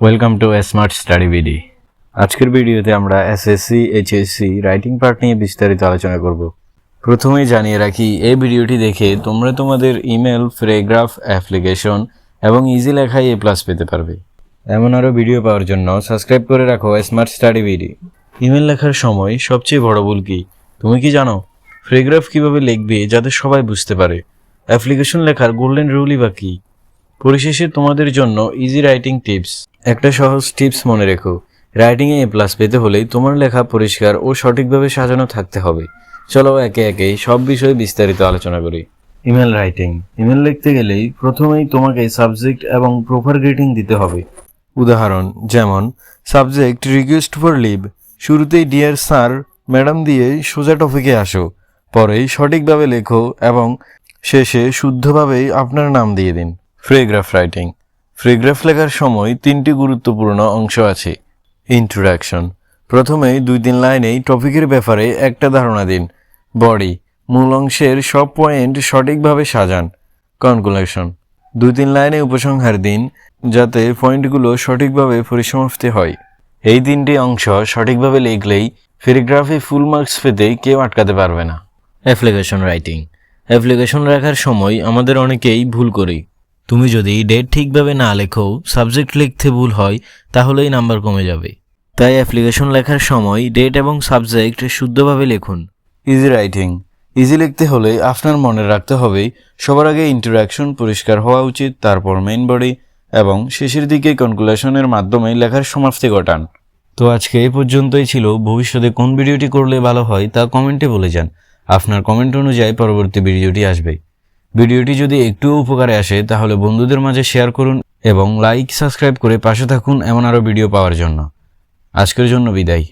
Welcome to smart study BD আজকের ভিডিওতে আমরা এসএসসি এইচএসসি রাইটিং পার্ট নিয়ে বিস্তারিত আলোচনা করব। প্রথমেই জানিয়ে রাখি, এই ভিডিওটি দেখে তোমরা তোমাদের ইমেল ফ্রেগ্রাফ অ্যাপ্লিকেশন এবং ইজি লেখায় এ প্লাস পেতে পারবে। এমন আরও ভিডিও পাওয়ার জন্য সাবস্ক্রাইব করে রাখো স্মার্ট স্টাডি বিডি ইমেল লেখার সময় সবচেয়ে বড় ভুল কি? তুমি কি জানো? ফ্রেগ্রাফ কীভাবে লিখবে যাতে সবাই বুঝতে পারে? অ্যাপ্লিকেশন লেখার গোল্ডেন রুলই বা কী? পরিশেষে তোমাদের জন্য ইজি রাইটিং টিপস একটা সহজ টিপস মনে রেখো। রাইটিংয়ে এ প্লাস পেতে হলেই তোমার লেখা পরিষ্কার ও সঠিকভাবে সাজানো থাকতে হবে। চলো একে একে সব বিষয়ে বিস্তারিত আলোচনা করি। ইমেল রাইটিং ইমেল লিখতে গেলেই প্রথমেই তোমাকে সাবজেক্ট এবং প্রপার গ্রিটিং দিতে হবে। উদাহরণ যেমন সাবজেক্ট রিকোয়েস্ট ফর লিভ শুরুতেই ডিয়ার স্যার ম্যাডাম দিয়ে সোজা টপিকে আসো। পরেই সঠিকভাবে লেখো এবং শেষে শুদ্ধভাবেই আপনার নাম দিয়ে দিন। ফ্রেগ্রাফ রাইটিং ফ্রেগ্রাফ লেখার সময় তিনটি গুরুত্বপূর্ণ অংশ আছে। ইন্ট্রোডাকশন প্রথমে দুই তিন লাইনেই টপিকের ব্যাপারে একটা ধারণা দিন। বডি মূল অংশের সব পয়েন্ট সঠিকভাবে সাজান। কনক্লুশন দুই তিন লাইনে উপসংহার দিন, যাতে পয়েন্টগুলো সঠিকভাবে পরিসমাপ্তি হয়। এই তিনটি অংশ সঠিকভাবে লিখলেই ফেরিগ্রাফি ফুল মার্কস পেতে কেউ আটকাতে পারবে না। অ্যাপ্লিকেশন রাইটিং অ্যাপ্লিকেশন রাখার সময় আমাদের অনেকেই ভুল করি। তুমি যদি ডেট ঠিকভাবে না লেখো সাবজেক্ট লিখতে ভুল হয়, তাহলেই নাম্বার কমে যাবে। তাই অ্যাপ্লিকেশন লেখার সময় ডেট এবং সাবজেক্ট শুদ্ধভাবে লিখুন। ইজি রাইটিং ইজি লিখতে হলে আপনার মনে রাখতে হবে, সবার আগে ইন্টারাকশন পরিষ্কার হওয়া উচিত, তারপর মেইন বডি এবং শেষের দিকে কনক্লুশনের মাধ্যমে লেখার সমাপ্তি ঘটান। তো আজকে এই পর্যন্তই ছিল। ভবিষ্যতে কোন ভিডিওটি করলে ভালো হয় তা কমেন্টে বলে যান। আপনার কমেন্ট অনুযায়ী পরবর্তী ভিডিওটি আসবে। ভিডিওটি যদি একটু উপকারে আসে, তাহলে বন্ধুদের মাঝে শেয়ার করুন এবং লাইক, সাবস্ক্রাইব করে পাশে থাকুন এমন আরও ভিডিও পাওয়ার জন্য। আজকের জন্য বিদায়।